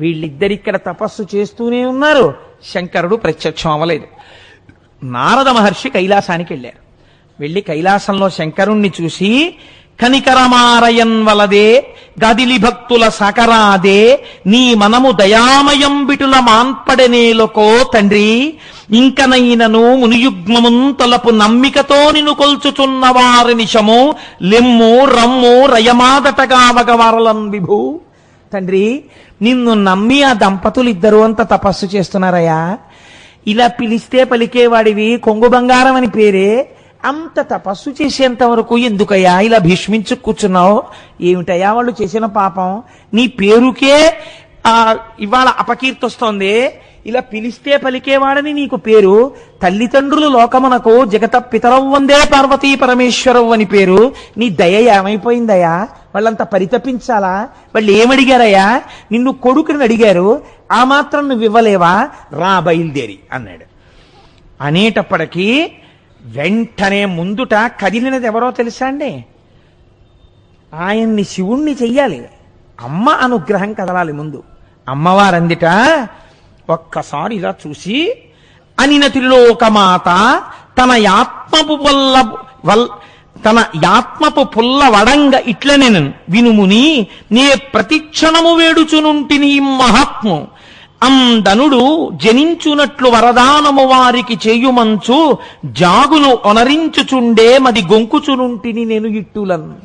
వీళ్ళిద్దరిక్కడ తపస్సు చేస్తూనే ఉన్నారు. శంకరుడు ప్రత్యక్షం అవ్వలేదు. నారద మహర్షి కైలాసానికి వెళ్ళారు. వెళ్ళి కైలాసంలో శంకరుణ్ణి చూసి కనికరమారయన్ వలదే గదిలి భక్తుల సకరాదే నీ మనము దయామయం బిటుల మాన్పడనేలకో తండ్రి ఇంకనైనను మునియుగ్మమున్ తలపు నమ్మికతో నిన్ను కొల్చుచున్న వారి నిషము లెమ్ము రమ్ము రయమాదటగా వారలన్ విభూ. తండ్రి నిన్ను నమ్మి ఆ దంపతులు ఇద్దరు అంత తపస్సు చేస్తున్నారయ్యా. ఇలా పిలిస్తే పలికేవాడివి కొంగు బంగారం అని పేరే. అంత తపస్సు చేసేంత వరకు ఎందుకయ్యా ఇలా భీష్మించు కూర్చున్నావు? ఏమిటయ్యా వాళ్ళు చేసిన పాపం? నీ పేరుకే ఇవాళ అపకీర్తి వస్తోంది ఇలా పిలిస్తే పలికేవాడని నీకు పేరు? తల్లిదండ్రులు లోకమునకు జగత పితరవ్ వందే పార్వతీ పరమేశ్వరవ్ అని పేరు. నీ దయ ఏమైపోయిందయ్యా? వాళ్ళంత పరితపించాలా? వాళ్ళు ఏమడిగారయ్యా? నిన్ను కొడుకుని అడిగారు. ఆ మాత్రం నువ్వు ఇవ్వలేవా? రా బయలుదేరి అన్నాడు. అనేటప్పటికీ వెంటనే ముందుట కదిలినది ఎవరో తెలుసా అండి? ఆయన్ని శివుణ్ణి చెయ్యాలి. అమ్మ అనుగ్రహం కదలాలి ముందు. అమ్మవారందిట ఒక్కసారి ఇలా చూసి అనిన త్రిలోకమాత తన యాత్మపు వల్ల వల్ తన యాత్మపు పుల్ల వడంగ ఇట్లనే వినుముని నే ప్రతిక్షణము వేడుచునుంటిని ఈ మహాత్ము. అందనుడు జనించునట్లు వరదానము వారికి చేయుమంచు జాగులు ఒనరించుచుండే మది గొంకుచునుంటిని నేను ఇట్టులను.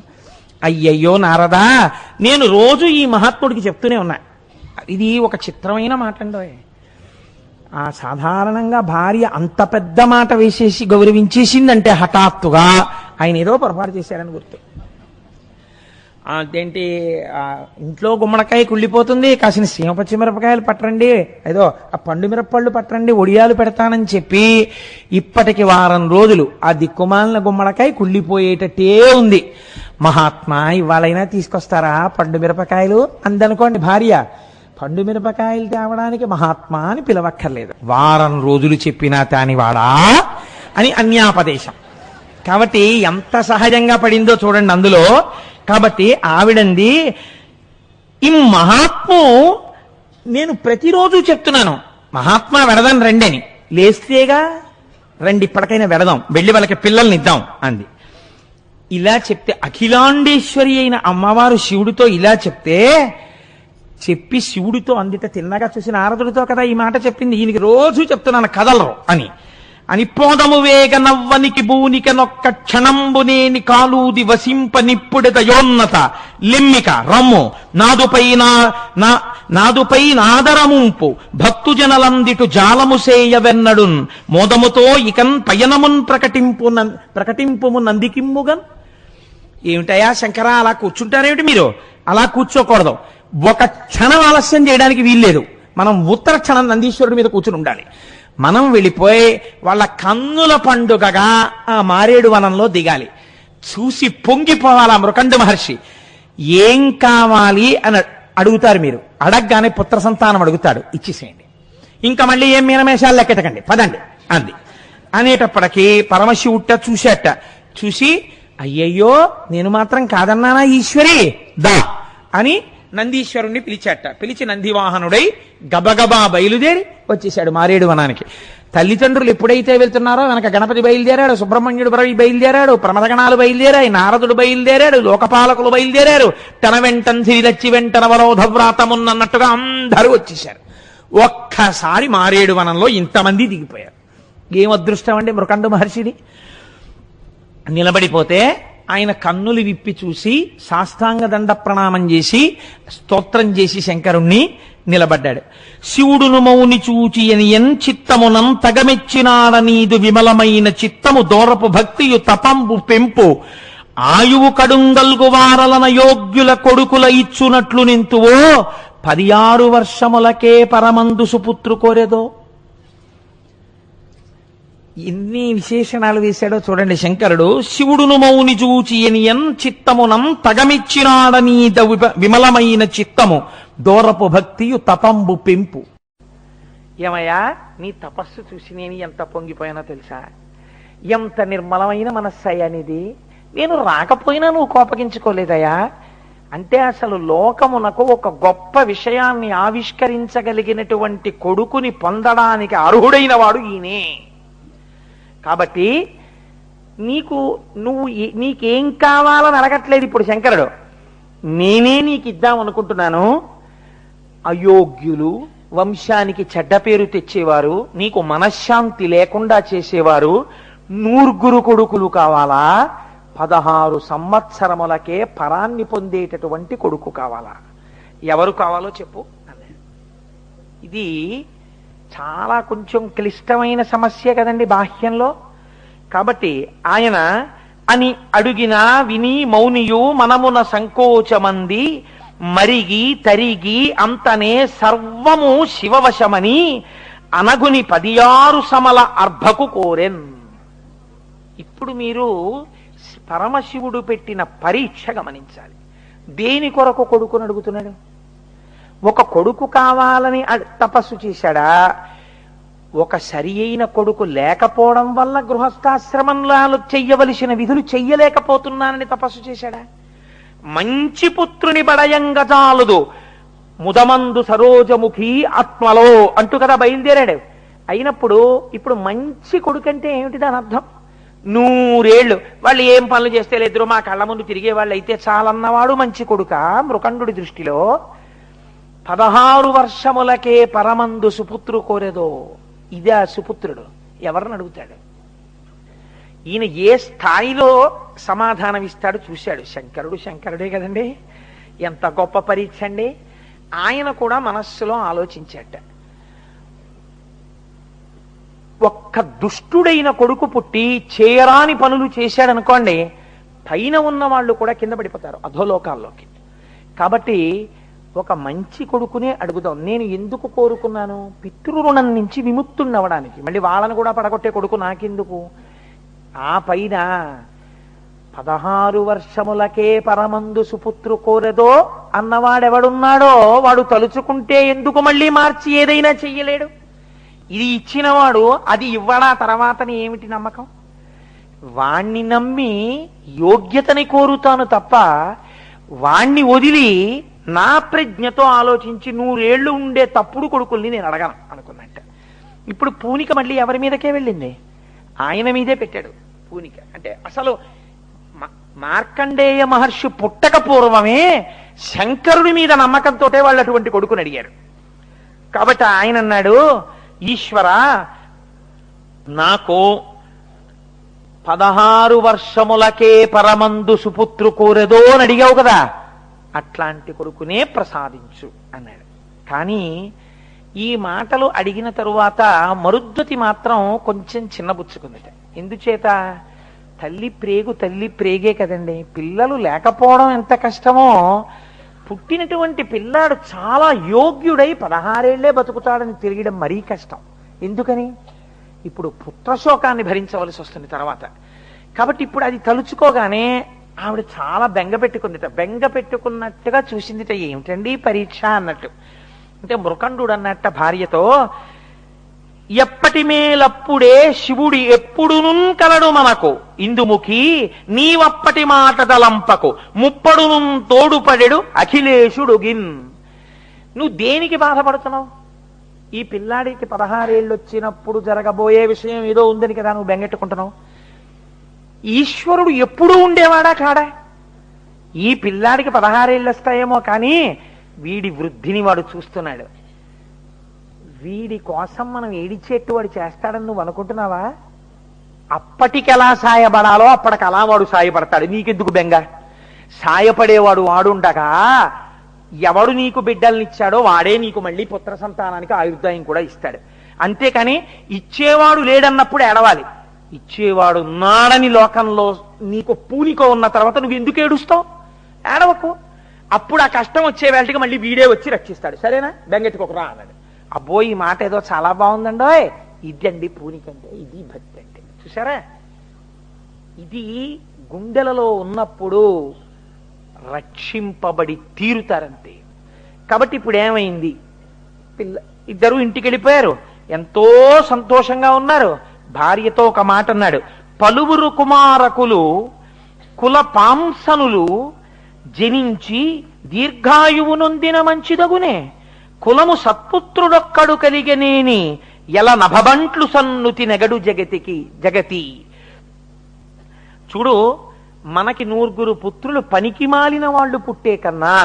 అయ్యయ్యో నారదా నేను రోజు ఈ మహాత్ముడికి చెప్తూనే ఉన్నా. ఇది ఒక చిత్రమైన మాట అండి ఆ సాధారణంగా భార్య అంత పెద్ద మాట వేసేసి గౌరవించేసిందంటే హఠాత్తుగా ఆయన ఏదో పొరపాటు చేశారని గుర్తు. అదేంటి ఇంట్లో గుమ్మడికాయ కుళ్ళిపోతుంది కాసిన సీమ పచ్చిమిరపకాయలు పట్టరండి ఏదో ఆ పండు మిరప్పళ్ళు పట్టరండి ఒడియాలు పెడతానని చెప్పి ఇప్పటికి వారం రోజులు ఆ దిక్కుమాలిన గుమ్మడికాయ కుళ్ళిపోయేటట్టే ఉంది. మహాత్మా ఇవాళైనా తీసుకొస్తారా పండు మిరపకాయలు? అందనుకోండి భార్య పండు మిరపకాయలు తేవడానికి మహాత్మా అని పిలవక్కర్లేదు. వారం రోజులు చెప్పినా తానివాడా? అని అన్యాపదేశం. కాబట్టి ఎంత సహజంగా పడిందో చూడండి అందులో. కాబట్టి ఆవిడంది ఈ మహాత్ము నేను ప్రతిరోజు చెప్తున్నాను. మహాత్మా వెడదాం రండి అని లేస్తేగా రండి ఇప్పటికైనా వెడదాం. వెళ్ళి వాళ్ళకి పిల్లల్ని ఇద్దాం అంది. ఇలా చెప్తే అఖిలాండేశ్వరి అయిన అమ్మవారు శివుడితో ఇలా చెప్తే చెప్పి శివుడితో అందిట తిన్నగా చూసిన నారదుడితో కదా ఈ మాట చెప్పింది. ఈయనకి రోజు చెప్తున్నాను కదలరు అని. అని పోదము వేగ నవ్వనికి బూనిక నొక్క క్షణంబునేని కాలూది వసింప నిప్పుడెద దయోన్నత లిమ్మిక రమ్ము నాదుపై నా నాదుపై నాదరముంపు భక్తుజనలందిటు జాలము సేయవెన్నడున్. మోదముతో ఇకన్ పయనమున్ ప్రకటింపు ప్రకటింపుము నందికిమ్ముగన్. ఏమిటయా శంకరా అలా కూర్చుంటారేమిటి మీరు? అలా కూర్చోకూడదు. ఒక క్షణం ఆలస్యం చేయడానికి వీల్లేదు. మనం ఉత్తర క్షణం నందీశ్వరుడి మీద కూర్చుని ఉండాలి. మనం వెళ్ళిపోయి వాళ్ళ కన్నుల పండుగగా ఆ మారేడు వనంలో దిగాలి. చూసి పొంగిపోవాలి ఆ మృకండు మహర్షి? ఏం కావాలి అని అడుగుతారు మీరు. అడగగానే పుత్ర సంతానం అడుగుతాడు. ఇచ్చేసేయండి. ఇంకా మళ్ళీ ఏం మీనమేషాలు లెక్కెటకండి పదండి. అంది. అనేటప్పటికీ పరమశివుట్ట చూసేట. చూసి అయ్యయ్యో నేను మాత్రం కాదన్నానా ఈశ్వరి? దా! అని నందీశ్వరుణ్ణి పిలిచాట. పిలిచి నందివాహనుడై గబగబా బయలుదేరి వచ్చేశాడు మారేడు వనానికి. తల్లిదండ్రులు ఎప్పుడైతే వెళ్తున్నారో వెనక గణపతి బయలుదేరాడు సుబ్రహ్మణ్యుడు బయలుదేరాడు ప్రమదగణాలు బయలుదేరాయి నారదుడు బయలుదేరాడు లోకపాలకులు బయలుదేరారు. తన వెంటన్ సిరిలచ్చి వెంటన వరోధ వ్రాతమున్నట్టుగా అందరూ వచ్చేశారు. ఒక్కసారి మారేడు వనంలో ఇంతమంది దిగిపోయారు. ఏం అదృష్టం అండి మృకండు మహర్షిని నిలబడిపోతే ఆయన కన్నులు విప్పి చూసి సాష్టాంగ దండ ప్రణామం చేసి స్తోత్రం చేసి శంకరుణ్ణి నిలబడ్డాడు. శివుడును మౌని చూచి అని ఎన్ చిత్తమునం తగమెచ్చినాడ నీదు విమలమైన చిత్తము దూరపు భక్తియు తపంబు పెంపు. ఆయువు కడుంగల్గు వారలన యోగ్యుల కొడుకుల ఇచ్చునట్లు నింతువో పదియారు వర్షములకే పరమందు సుపుత్రు కోరెదో ఎన్ని విశేషణాలు వేశాడో చూడండి శంకరుడు. శివుడును మౌని చూచియనియన్ చిత్తమునం తగమిచ్చినాడనీద విమలమైన చిత్తము. దూరపు భక్తియు తపంబు పెంపు. ఏమయ్యా నీ తపస్సు చూసి నేను ఎంత పొంగిపోయానో తెలుసా? ఎంత నిర్మలమైన మనస్సయ్యానిది నేను రాకపోయినా నువ్వు కోపగించుకోలేదయ్యా. అంటే అసలు లోకమునకు ఒక గొప్ప విషయాన్ని ఆవిష్కరించగలిగినటువంటి కొడుకుని పొందడానికి అర్హుడైన వాడు ఈయనే. కాబట్టి నీకు నువ్వు నీకేం కావాలని అడగట్లేదు ఇప్పుడు శంకరుడు. నేనే నీకు ఇద్దాం అనుకుంటున్నాను. అయోగ్యులు వంశానికి చెడ్డ పేరు తెచ్చేవారు నీకు మనశ్శాంతి లేకుండా చేసేవారు నూర్గురు కొడుకులు కావాలా? పదహారు సంవత్సరములకే పరాన్ని పొందేటటువంటి కొడుకు కావాలా? ఎవరు కావాలో చెప్పు. ఇది చాలా కొంచెం క్లిష్టమైన సమస్య కదండి బాహ్యంలో. కాబట్టి ఆయన అని అడుగినా విని మౌనియు మనమున సంకోచమంది మరిగి తరిగి అంతనే సర్వము శివవశమని అనగుని పదియారు సమల అర్భకు కోరెన్. ఇప్పుడు మీరు పరమశివుడు పెట్టిన పరీక్ష గమనించాలి. దేని కొరకు కొడుకుని అడుగుతున్నాడు? ఒక కొడుకు కావాలని తపస్సు చేశాడా? ఒక సరి అయిన కొడుకు లేకపోవడం వల్ల గృహస్థాశ్రమంలో చెయ్యవలసిన విధులు చెయ్యలేకపోతున్నానని తపస్సు చేశాడా? మంచి పుత్రుని బడయంగ చాలుదు. ముదమందు సరోజముఖి ఆత్మలో అంటూ కదా బయలుదేరాడు. అయినప్పుడు ఇప్పుడు మంచి కొడుకంటే ఏమిటి దాని అర్థం? నూరేళ్ళు వాళ్ళు ఏం పనులు చేస్తే లేదు. మా కళ్ళ ముందు తిరిగే వాళ్ళు అయితే చాలన్నవాడు మంచి కొడుక? మృకండు దృష్టిలో పదహారు వర్షములకే పరమందు సుపుత్రు కోరేదో ఇదే ఆ సుపుత్రుడు. ఎవరిని అడుగుతాడు? ఈయన ఏ స్థాయిలో సమాధానం ఇస్తాడు చూశాడు. శంకరుడు శంకరుడే కదండి. ఎంత గొప్ప పరీక్ష అండి. ఆయన కూడా మనస్సులో ఆలోచించాట. ఒక్క దుష్టుడైన కొడుకు పుట్టి చేయరాని పనులు చేశాడనుకోండి పైన ఉన్న వాళ్ళు కూడా కింద పడిపోతారు అధోలోకాల్లోకి. కాబట్టి ఒక మంచి కొడుకునే అడుగుదాం. నేను ఎందుకు కోరుకున్నాను? పితృరుణం నుంచి విముక్తున్నవడానికి మళ్ళీ వాళ్ళని కూడా పడగొట్టే కొడుకు నాకెందుకు? ఆ పైన పదహారు వర్షములకే పరమందు సుపుత్రు కోరదో అన్నవాడెవడున్నాడో వాడు తలుచుకుంటే ఎందుకు మళ్ళీ మార్చి ఏదైనా చెయ్యలేడు? ఇది ఇచ్చినవాడు అది ఇవ్వడా? తర్వాతని ఏమిటి నమ్మకం? వాణ్ణి నమ్మి యోగ్యతని కోరుతాను తప్ప వాణ్ణి వదిలి నా ప్రజ్ఞతో ఆలోచించి నూరేళ్ళు ఉండే తప్పుడు కొడుకుల్ని నేను అడగను అనుకున్నట్ట. ఇప్పుడు పూనిక మళ్ళీ ఎవరి మీదకే వెళ్ళింది? ఆయన మీదే పెట్టాడు పూనిక. అంటే అసలు మార్కండేయ మహర్షి పుట్టక పూర్వమే శంకరుడి మీద నమ్మకంతో వాళ్ళు అటువంటి కొడుకుని అడిగారు. కాబట్టి ఆయన అన్నాడు ఈశ్వర నాకు పదహారు వర్షములకే పరమందు సుపుత్రు కోరదో అని అడిగావు కదా. అట్లాంటి కొడుకునే ప్రసాదించు అన్నాడు. కానీ ఈ మాటలు అడిగిన తరువాత మరుద్వతి మాత్రం కొంచెం చిన్నబుచ్చుకుందట ఎందుచేత? తల్లి ప్రేగు తల్లి ప్రేగే కదండి. పిల్లలు లేకపోవడం ఎంత కష్టమో? పుట్టినటువంటి పిల్లాడు చాలా యోగ్యుడై పదహారేళ్ళే బతుకుతాడని తెలియడం మరీ కష్టం. ఎందుకని? ఇప్పుడు పుత్రశోకాన్ని భరించవలసి వస్తుంది తర్వాత. కాబట్టి ఇప్పుడు అది తలుచుకోగానే ఆవిడ చాలా బెంగ పెట్టుకుందిట. బెంగ పెట్టుకున్నట్టుగా చూసిందిట ఏమిటండి పరీక్ష అన్నట్టు. అంటే మృకండు అన్నట్ట భార్యతో ఎప్పటి మేలప్పుడే శివుడి ఎప్పుడును కలడు మనకు. ఇందుముఖి నీవప్పటి మాట తలంపకు. ముప్పడును తోడుపడెడు అఖిలేశుడు గిన్ నువ్వు దేనికి బాధపడుతున్నావు? ఈ పిల్లాడికి పదహారేళ్ళు వచ్చినప్పుడు జరగబోయే విషయం ఏదో ఉందని కదా నువ్వు బెంగెట్టుకుంటున్నావు. ఈశ్వరుడు ఎప్పుడూ ఉండేవాడా కాడా? ఈ పిల్లాడికి పదహారేళ్ళు వస్తాయేమో కానీ వీడి వృద్ధిని వాడు చూస్తున్నాడు. వీడి కోసం మనం ఏడిచేట్టు వాడు చేస్తాడని నువ్వు అనుకుంటున్నావా? అప్పటికెలా సాయపడాలో అప్పటికి అలా వాడు సాయపడతాడు. నీకెందుకు బెంగ? సాయపడేవాడు వాడుండగా ఎవడు నీకు బిడ్డల్నిచ్చాడో వాడే నీకు మళ్ళీ పుత్ర సంతానానికి ఆయుర్దాయం కూడా ఇస్తాడు. అంతేకాని ఇచ్చేవాడు లేడన్నప్పుడు ఏడవాలి. ఇచ్చేవాడు ఉన్నాడని లోకంలో నీకు పూనికో ఉన్న తర్వాత నువ్వు ఎందుకు ఏడుస్తావు? ఏడవకు. అప్పుడు ఆ కష్టం వచ్చే వేళకి మళ్ళీ వీడే వచ్చి రక్షిస్తాడు. సరేనా? బెంగెట్టుకోకరా అన్నాడు. అబ్బో ఈ మాట ఏదో చాలా బాగుందండోయ్. ఇదండి పూనికంటే ఇది భక్తి అంటే. చూసారా ఇది గుండెలలో ఉన్నప్పుడు రక్షింపబడి తీరుతారంతే. కాబట్టి ఇప్పుడు ఏమైంది? పిల్ల ఇద్దరు ఇంటికి వెళ్ళిపోయారు ఎంతో సంతోషంగా ఉన్నారు. భార్యతో ఒక మాట అన్నాడు. పలువురు కుమారకులు కుల పాంసనులు జనించి దీర్ఘాయువు నొందిన మంచిదగునే. కులము సత్పుత్రుడొక్కడు కలిగనేని ఎల నభబంట్లు సన్నుతి నెగడు జగతికి జగతి. చూడు మనకి నూరుగురు పుత్రులు పనికి మాలిన వాళ్ళు పుట్టే కన్నా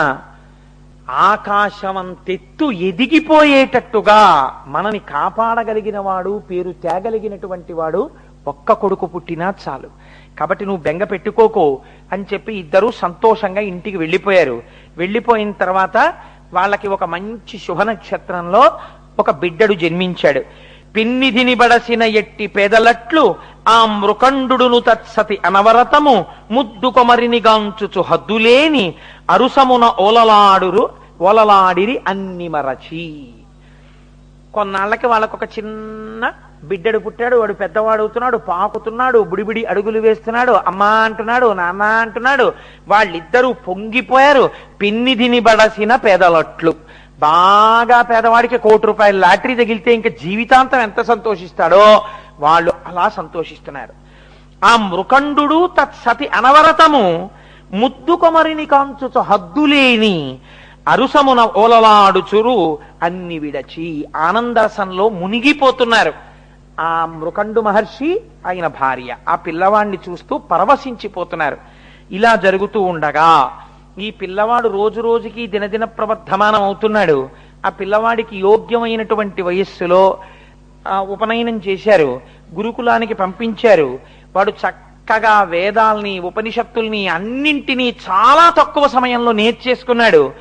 ఆకాశమంతెత్తు ఎదిగిపోయేటట్టుగా మనని కాపాడగలిగిన వాడు పేరు తేగలిగినటువంటి వాడు ఒక్క కొడుకు పుట్టినా చాలు. కాబట్టి నువ్వు బెంగ పెట్టుకోకు అని చెప్పి ఇద్దరూ సంతోషంగా ఇంటికి వెళ్ళిపోయారు. వెళ్ళిపోయిన తర్వాత వాళ్ళకి ఒక మంచి శుభ నక్షత్రంలో ఒక బిడ్డడు జన్మించాడు. పిన్నిధిని బడసిన ఎట్టి పేదలట్లు ఆ మృకండును తత్సతి అనవరతము ముద్దు కొమరిని గాంచుచు హద్దులేని అరుసమున ఓలలాడురు ఓలలాడిరి అన్ని మరచి. కొన్నాళ్ళకి వాళ్ళకు ఒక చిన్న బిడ్డడు పుట్టాడు వాడు పెద్దవాడు అవుతున్నాడు పాకుతున్నాడు బుడిబిడి అడుగులు వేస్తున్నాడు అమ్మా అంటున్నాడు నాన్న అంటున్నాడు వాళ్ళిద్దరూ పొంగిపోయారు పిన్నిధిని బడసిన పేదలట్లు. బాగా పేదవాడికి కోటి రూపాయల లాటరీ తగిలితే ఇంకా జీవితాంతం ఎంత సంతోషిస్తాడో. వాళ్ళు అలా సంతోషిస్తున్నారు. ఆ మృకండు తత్సతి అనవరతము ముద్దు కొమరిని కాంచుచు హద్దులేని అరుసమున ఓలలాడుచురు అన్ని విడచి ఆనందరసంలో మునిగిపోతున్నారు. ఆ మృకండు మహర్షి ఆయన భార్య ఆ పిల్లవాడిని చూస్తూ పరవశించిపోతున్నారు. ఇలా జరుగుతూ ఉండగా ఈ పిల్లవాడు రోజు రోజుకి దినదిన ప్రవర్ధమానం అవుతున్నాడు ఆ పిల్లవాడికి యోగ్యమైనటువంటి వయస్సులో ఉపనయనం చేశారు గురుకులానికి పంపించారు. వాడు చక్కగా వేదాల్ని ఉపనిషత్తుల్ని అన్నింటినీ చాలా తక్కువ సమయంలో నేర్చేసుకున్నాడు.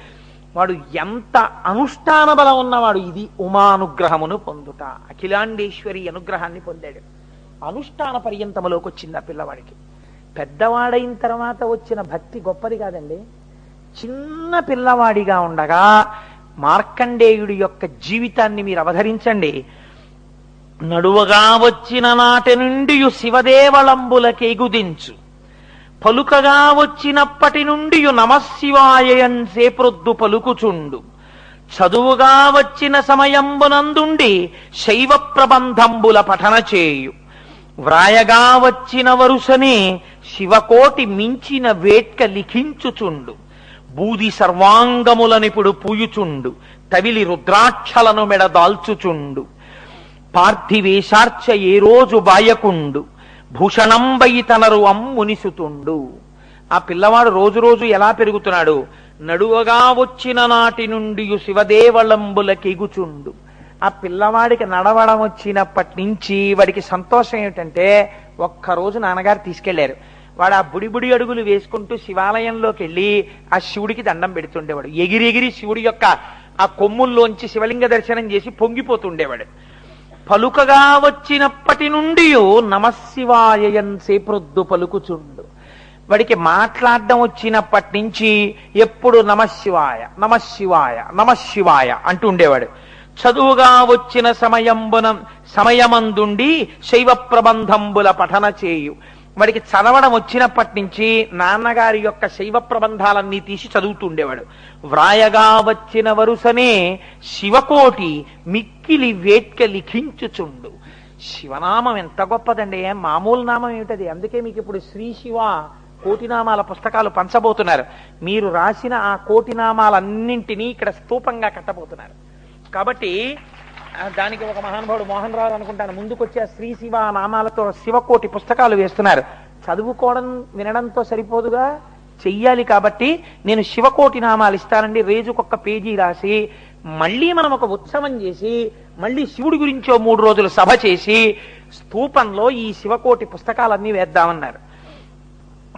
వాడు ఎంత అనుష్ఠాన బలం ఉన్నవాడు ఇది ఉమానుగ్రహమును పొందుట. అఖిలాండేశ్వరి అనుగ్రహాన్ని పొందాడు. అనుష్ఠాన పర్యంతములోకి వచ్చింది ఆ పిల్లవాడికి. పెద్దవాడైన తర్వాత వచ్చిన భక్తి గొప్పది కాదండి. చిన్న పిల్లవాడిగా ఉండగా మార్కండేయుడి యొక్క జీవితాన్ని మీరు అవధరించండి. నడువగా వచ్చిన నాటి నుండి శివదేవళంబులకెగుదించు. పలుకగా వచ్చినప్పటి నుండి నమశివాయన్సే ప్రొద్దు పలుకుచుండు. చదువుగా వచ్చిన సమయంబునందుండి శైవ ప్రబంధంబుల పఠన చేయు. వ్రాయగా వచ్చిన వరుసనే శివకోటి మించిన వేట్క లిఖించుచుండు. బూది సర్వాంగములనిపుడు పూయుచుండు. తవిలి రుద్రాక్షలను మెడదాల్చుచుండు పార్థివేశార్చ ఏ రోజు బాయకుండు భూషణంబై తనరు అమ్మునిసుతుండు. ఆ పిల్లవాడు రోజు రోజు ఎలా పెరుగుతున్నాడు? నడువగా వచ్చిన నాటి నుండి శివదేవలంబులకెగుచుండు ఆ పిల్లవాడికి నడవడం వచ్చినప్పటి నుంచి వాడికి సంతోషం ఏమిటంటే ఒక్కరోజు నాన్నగారు తీసుకెళ్ళారు. వాడు ఆ బుడి బుడి అడుగులు వేసుకుంటూ శివాలయంలోకి వెళ్ళి ఆ శివుడికి దండం పెడుతుండేవాడు. ఎగిరి ఎగిరి శివుడి యొక్క ఆ కొమ్ముల్లోంచి శివలింగ దర్శనం చేసి పొంగిపోతుండేవాడు. పలుకగా వచ్చినప్పటి నుండి నమశివాయన్ సేప్రొద్దు పలుకుచుండు. వాడికి మాట్లాడడం వచ్చినప్పటి నుంచి ఎప్పుడు నమశివాయ నమశివాయ నమశివాయ అంటూ ఉండేవాడు. చదువుగా వచ్చిన సమయంబున సమయమందుండి శైవ ప్రబంధంబుల పఠన చేయు. వాడికి చదవడం వచ్చినప్పటి నుంచి నాన్నగారి యొక్క శైవ ప్రబంధాలన్నీ తీసి చదువుతుండేవాడు వ్రాయగా వచ్చిన వరుసనే శివకోటి మిక్కిలి వేట్క లిఖించుచుండు. శివనామం ఎంత గొప్పదండి మామూలు నామం ఏమిటది? అందుకే మీకు ఇప్పుడు శ్రీ శివ కోటినామాల పుస్తకాలు పంచబోతున్నారు. మీరు రాసిన ఆ కోటినామాలన్నింటినీ ఇక్కడ స్తూపంగా కట్టబోతున్నారు. కాబట్టి దానికి ఒక మహానుభావుడు మోహన్ రావు అనుకుంటాను. ముందుకొచ్చి ఆ శ్రీ శివ నామాలతో శివకోటి పుస్తకాలు వేస్తున్నారు. చదువుకోవడం వినడంతో సరిపోదుగా చెయ్యాలి కాబట్టి నేను శివకోటి నామాలు ఇస్తానండి. రేజుకొక్క పేజీ రాసి మళ్ళీ మనం ఒక ఉత్సవం చేసి మళ్ళీ శివుడి గురించో మూడు రోజులు సభ చేసి స్తూపంలో ఈ శివకోటి పుస్తకాలన్నీ వేద్దామన్నారు.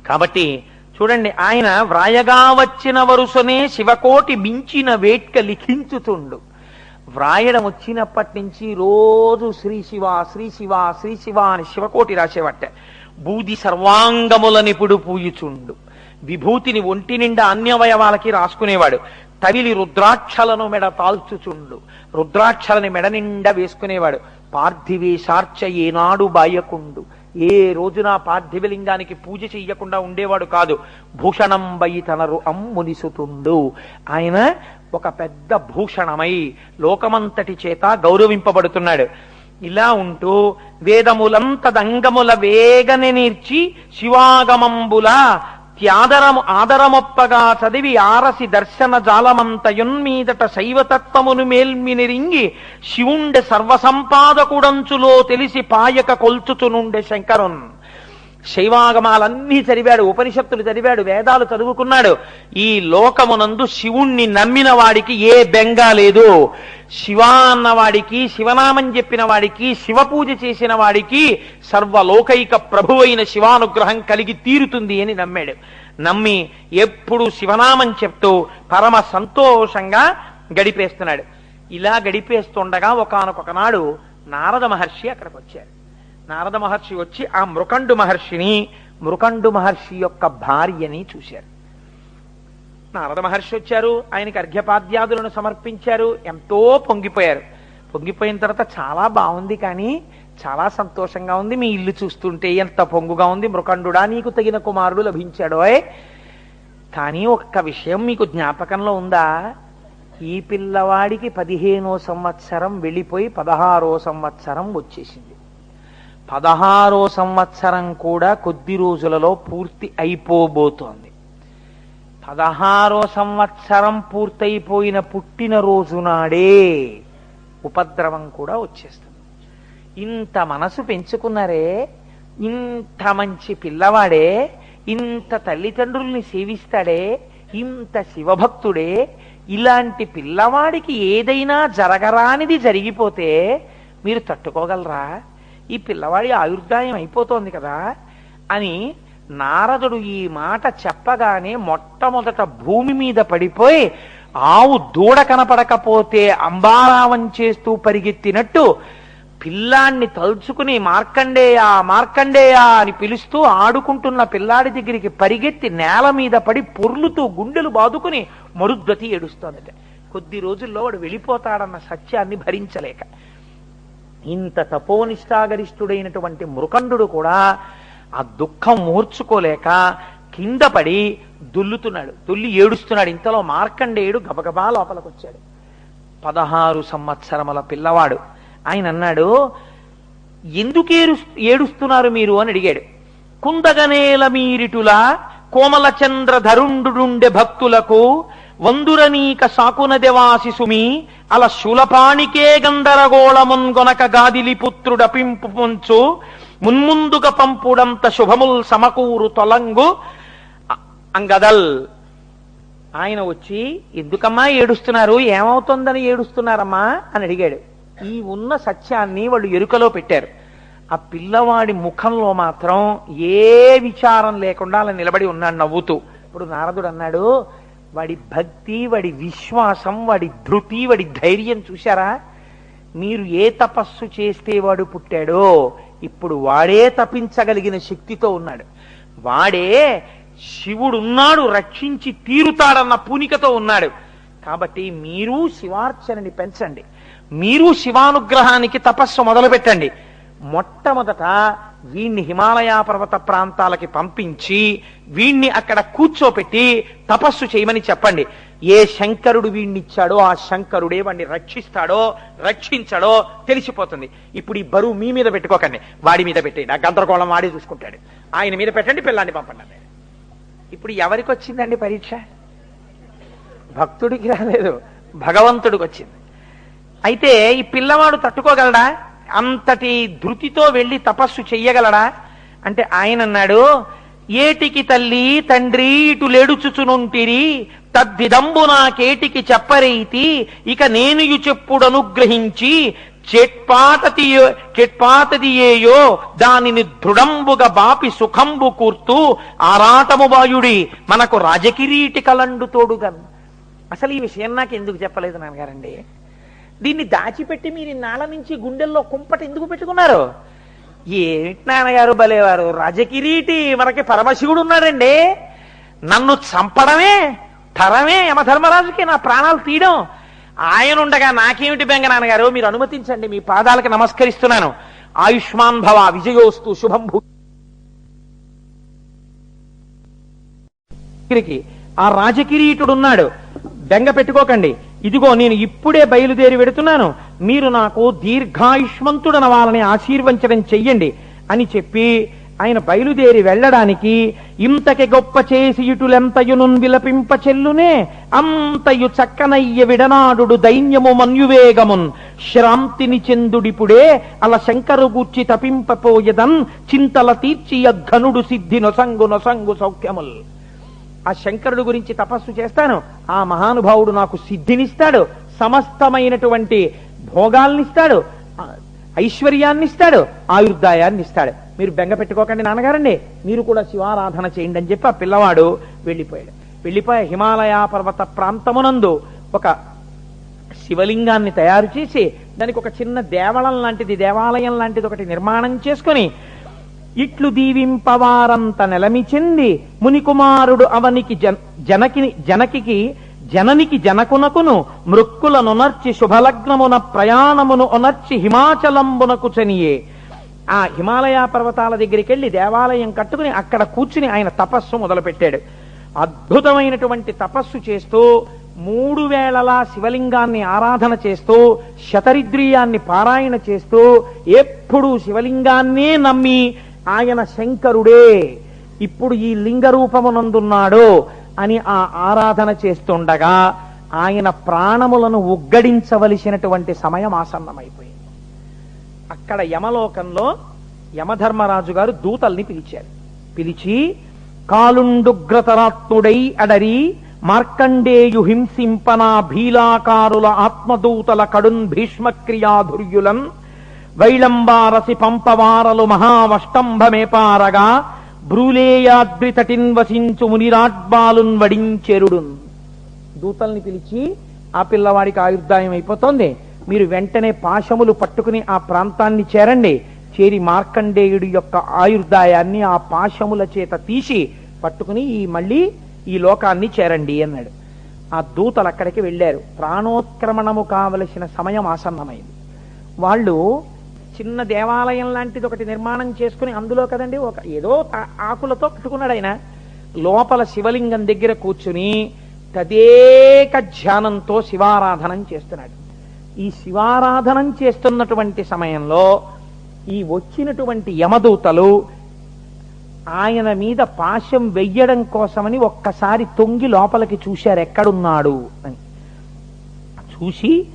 కాబట్టి చూడండి ఆయన వ్రాయగా వచ్చిన వరుసనే శివకోటి మించిన వేట్క లిఖించుతుండు. వ్రాయడం వచ్చినప్పటి నుంచి రోజు శ్రీ శివ శ్రీ శివ శ్రీ శివ అని శివకోటి రాసేవట్టే. బూది సర్వాంగములనిపుడు పూయుచుండు. విభూతిని ఒంటి నిండా అన్యవయవాలకి రాసుకునేవాడు. తవిలి రుద్రాక్షలను మెడ తాల్చుచుండు. రుద్రాక్షలని మెడ నిండా వేసుకునేవాడు. పార్థివేశార్చ ఏనాడు బాయకుండు. ఏ రోజున పార్థివలింగానికి పూజ చెయ్యకుండా ఉండేవాడు కాదు. భూషణం బై తనరు అమ్మునిసుతుండు. ఆయన ఒక పెద్ద భూషణమై లోకమంతటి చేత గౌరవింపబడుతున్నాడు. ఇలా ఉంటూ వేదములంతదంగముల వేగని నీర్చి శివాగమంబుల త్యాదరము ఆదరమొప్పగా చదివి ఆరసి దర్శన జాలమంతయున్మీదట శైవతత్వమును మేల్మినిరింగి శివుండె సర్వసంపాదకుడంచులో తెలిసి పాయక కొల్చుచునుండె శంకరున్. శైవాగమాలన్నీ చదివాడు ఉపనిషత్తులు చదివాడు వేదాలు చదువుకున్నాడు. ఈ లోకమునందు శివుణ్ణి నమ్మిన వాడికి ఏ బెంగ లేదు. శివ అన్న వాడికి శివనామం చెప్పిన వాడికి శివ పూజ చేసిన వాడికి సర్వలోకైక ప్రభువైన శివానుగ్రహం కలిగి తీరుతుంది అని నమ్మాడు. నమ్మి ఎప్పుడు శివనామం చెప్తూ పరమ సంతోషంగా గడిపేస్తున్నాడు. ఇలా గడిపేస్తుండగా ఒకనొకనాడు నారద మహర్షి అక్కడికి వచ్చారు నారద మహర్షి వచ్చి ఆ మృకండు మహర్షిని మృకండు మహర్షి యొక్క భార్యని చూశారు. నారద మహర్షి వచ్చారు ఆయనకి అర్ఘ్యపాద్యాదులను సమర్పించారు ఎంతో పొంగిపోయారు. పొంగిపోయిన తర్వాత చాలా బాగుంది కానీ చాలా సంతోషంగా ఉంది మీ ఇల్లు చూస్తుంటే ఎంత పొంగుగా ఉంది మృకండుడా నీకు తగిన కుమారుడు లభించాడోయ్ కానీ ఒక్క విషయం మీకు జ్ఞాపకంలో ఉందా? ఈ పిల్లవాడికి పదిహేనో సంవత్సరం వెళ్ళిపోయి పదహారో సంవత్సరం వచ్చేసింది. పదహారో సంవత్సరం కూడా కొద్ది రోజులలో పూర్తి అయిపోబోతోంది. పదహారో సంవత్సరం పూర్తయిపోయిన పుట్టినరోజు నాడే ఉపద్రవం కూడా వచ్చేస్తుంది. ఇంత మనసు పెంచుకున్నారే ఇంత మంచి పిల్లవాడే ఇంత తల్లిదండ్రుల్ని సేవిస్తాడే ఇంత శివభక్తుడే ఇలాంటి పిల్లవాడికి ఏదైనా జరగరానిది జరిగిపోతే మీరు తట్టుకోగలరా? ఈ పిల్లవాడి ఆయుర్దాయం అయిపోతోంది కదా అని నారదుడు ఈ మాట చెప్పగానే మొట్టమొదట భూమి మీద పడిపోయి ఆవు దూడ కనపడకపోతే అంబారావం చేస్తూ పరిగెత్తినట్టు పిల్లాన్ని తలుచుకుని మార్కండేయ మార్కండేయ అని పిలుస్తూ ఆడుకుంటున్న పిల్లాడి దగ్గరికి పరిగెత్తి నేల మీద పడి పొర్లుతూ గుండెలు బాదుకుని మరుద్వతి ఏడుస్తోందట. కొద్ది రోజుల్లో వాడు వెళ్ళిపోతాడన్న సత్యాన్ని భరించలేక. ఇంత తపోనిష్టాగరిష్ఠుడైనటువంటి మృకండు కూడా ఆ దుఃఖం మూర్చుకోలేక కింద పడి దుల్లుతున్నాడు దుల్లి ఏడుస్తున్నాడు. ఇంతలో మార్కండేయుడు గబగబా లోపలికి వచ్చాడు పదహారు సంవత్సరముల పిల్లవాడు. ఆయన అన్నాడు ఎందుకు ఏడుస్తున్నారు మీరు? అని అడిగాడు. కుందగనేల మీరిటులా కోమల భక్తులకు ధరుండుండె భక్తులకు వందురనీక సాకునదెవాసి సుమి అల శూలపాణికే గందరగోళమున్గొనక గాదిలి పుత్రుడపింపు పొంచు మున్ముందుగ పంపుడంత శుభముల్ సమకూరు తొలంగు. అంగదల్. ఆయన వచ్చి ఎందుకమ్మా ఏడుస్తున్నారు? ఏమవుతుందని ఏడుస్తున్నారమ్మా? అని అడిగాడు. ఈ ఉన్న సత్యాన్ని వాళ్ళు ఎరుకలో పెట్టారు. ఆ పిల్లవాడి ముఖంలో మాత్రం ఏ విచారం లేకుండా అలా నిలబడి ఉన్నాడు నవ్వుతూ. ఇప్పుడు నారదుడు అన్నాడు వాడి భక్తి వాడి విశ్వాసం వాడి ధృతి వాడి ధైర్యం చూశారా? మీరు ఏ తపస్సు చేస్తే వాడు పుట్టాడో ఇప్పుడు వాడే తపించగలిగిన శక్తితో ఉన్నాడు. వాడే శివుడున్నాడు రక్షించి తీరుతాడన్న పూనికతో ఉన్నాడు. కాబట్టి మీరు శివార్చనని పెంచండి. మీరు శివానుగ్రహానికి తపస్సు మొదలు పెట్టండి మొట్టమొదట వీణ్ణి హిమాలయ పర్వత ప్రాంతాలకి పంపించి వీణ్ణి అక్కడ కూర్చోపెట్టి తపస్సు చేయమని చెప్పండి. ఏ శంకరుడు వీణ్ణిచ్చాడో ఆ శంకరుడే వాడిని రక్షిస్తాడో రక్షించాడో తెలిసిపోతుంది. ఇప్పుడు ఈ బరువు మీ మీద పెట్టుకోకండి. వాడి మీద పెట్టేయండి. ఆ గందరగోళం వాడే చూసుకుంటాడు. ఆయన మీద పెట్టండి పిల్లాన్ని పంపండి. ఇప్పుడు ఎవరికి వచ్చిందండి పరీక్ష? భక్తుడికి రాలేదు. భగవంతుడికి వచ్చింది. అయితే ఈ పిల్లవాడు తట్టుకోగలడా? అంతటి ధృతితో వెళ్ళి తపస్సు చెయ్యగలడా? అంటే ఆయన అన్నాడు ఏటికి తల్లి తండ్రి ఇటు లేడుచుచునుంటిరి తద్విదంబు నాకేటికి చెప్పరైతి ఇక నేనుయు చెప్పుడనుగ్రహించి అనుగ్రహించి చెట్పాతదియేయో దానిని దృఢంబుగా బాపి సుఖంబు కూర్తూ ఆరాటము బాయుడి మనకు రాజకిరీటి కలండు తోడుగన్. అసలు ఈ విషయం నాకు ఎందుకు చెప్పలేదు నాన్నగారండి? దీన్ని దాచిపెట్టి మీరు నాల నుంచి గుండెల్లో కుంపట ఎందుకు పెట్టుకున్నారు? ఏమిటి నాన్నగారు భలేవారు? రాజకిరీటి మనకి పరమశివుడు ఉన్నాడండి. నన్ను చంపడమే తరమే యమధర్మరాజుకి నా ప్రాణాలు తీయడం. ఆయన ఉండగా నాకేమిటి బెంగ నాన్నగారు? మీరు అనుమతించండి మీ పాదాలకు నమస్కరిస్తున్నాను. ఆయుష్మాన్ భవ విజయోస్తు శుభం భూ దగ్గరికి ఆ రాజకిరీటుడున్నాడు. బెంగ పెట్టుకోకండి. ఇదిగో నేను ఇప్పుడే బయలుదేరి వెడుతున్నాను. మీరు నాకు దీర్ఘాయుష్మంతుడనవాలని ఆశీర్వంచడం చెయ్యండి అని చెప్పి ఆయన బయలుదేరి వెళ్ళడానికి ఇంతకి గొప్ప చేసి ఇటులెంతయునున్ విలపింప చెల్లునే అంతయు చక్కనయ్య విడనాడు దైన్యము మన్యువేగమున్ శ్రాంతిని చెందుడిపుడే అల శంకరు గూర్చి తపింపపోయదన్ చింతల తీర్చి ఘనుడు సిద్ధి నొసంగు నొసంగు సౌఖ్యముల్. ఆ శంకరుడు గురించి తపస్సు చేస్తాను. ఆ మహానుభావుడు నాకు సిద్ధినిస్తాడు. సమస్తమైనటువంటి భోగాల్నిస్తాడు. ఐశ్వర్యాన్ని ఐశ్వర్యాన్నిస్తాడు. ఆయుర్దాయాన్ని ఇస్తాడు మీరు బెంగ పెట్టుకోకండి నాన్నగారండి. మీరు కూడా శివారాధన చేయండి అని చెప్పి ఆ పిల్లవాడు వెళ్ళిపోయాడు. వెళ్ళిపోయి హిమాలయ పర్వత ప్రాంతమునందు ఒక శివలింగాన్ని తయారు చేసి దానికి ఒక చిన్న దేవళం లాంటిది దేవాలయం లాంటిది ఒకటి నిర్మాణం చేసుకొని ఇట్లు దీవింపవారంత నెలమి చెంది మునికుమారుడు అవనికి జన జనకి జనకికి జననికి జనకునకును మృక్కులనునర్చి శుభలగ్నమున ప్రయాణమును ఒనర్చి హిమాచలంబునకు చనియే. ఆ హిమాలయ పర్వతాల దగ్గరికి వెళ్ళి దేవాలయం కట్టుకుని అక్కడ కూర్చుని ఆయన తపస్సు మొదలుపెట్టాడు. అద్భుతమైనటువంటి తపస్సు చేస్తూ మూడు వేళలా శివలింగాన్ని ఆరాధన చేస్తూ శతరిద్రియాన్ని పారాయణ చేస్తూ ఎప్పుడూ శివలింగాన్నే నమ్మి ఆయన శంకరుడే ఇప్పుడు ఈ లింగ రూపమునందున్నాడు అని ఆ ఆరాధన చేస్తుండగా ఆయన ప్రాణములను ఉగ్గడించవలసినటువంటి సమయం ఆసన్నమైపోయింది. అక్కడ యమలోకంలో యమధర్మరాజు గారు దూతల్ని పిలిచారు. పిలిచి కాలుండుగ్రతరాత్ముడై అడరి మార్కండేయు హింసింపనా భీలాకారుల ఆత్మదూతల కడున్ భీష్మక్రియాధుర్యులం వైళంబారసి పంపవారలు మహావష్టంభమేపారగా బ్రూలేయాద్రి తటిన్ వసించు మునిరాడ్బాలున్ వడించెరుడున్. దూతల్ని పిలిచి ఆ పిల్లవాడికి ఆయుర్దాయం అయిపోతుంది. మీరు వెంటనే పాశములు పట్టుకుని ఆ ప్రాంతాన్ని చేరండి. చేరి మార్కండేయుడి యొక్క ఆయుర్దాయాన్ని ఆ పాశముల చేత తీసి పట్టుకుని ఈ మళ్ళీ ఈ లోకాన్ని చేరండి అన్నాడు. ఆ దూతలు అక్కడికి వెళ్ళారు. ప్రాణోత్క్రమణము కావలసిన సమయం ఆసన్నమైంది. వాళ్ళు చిన్న దేవాలయం లాంటిది ఒకటి నిర్మాణం చేసుకుని అందులో కదండి ఒక ఏదో ఆకులతో కట్టుకున్నాడు ఆయన. లోపల శివలింగం దగ్గర కూర్చుని తదేక ధ్యానంతో శివారాధనం చేస్తున్నాడు. ఈ శివారాధనం చేస్తున్నటువంటి సమయంలో ఈ వచ్చినటువంటి యమదూతలు ఆయన మీద పాశం వెయ్యడం కోసమని ఒక్కసారి తొంగి లోపలికి చూశారు ఎక్కడున్నాడు అని. చూసి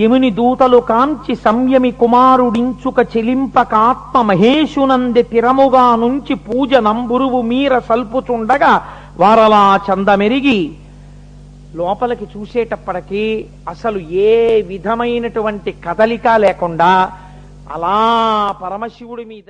యముని దూతలు కాంచి సంయమి కుమారుడించుక చెలింపకాత్మ మహేషునంది తిరముగా నుంచి పూజ నంబురువు మీర సల్పుచుండగా వారలా చందమెరిగి లోపలికి చూసేటప్పటికీ అసలు ఏ విధమైనటువంటి కదలిక లేకుండా అలా పరమశివుడి మీద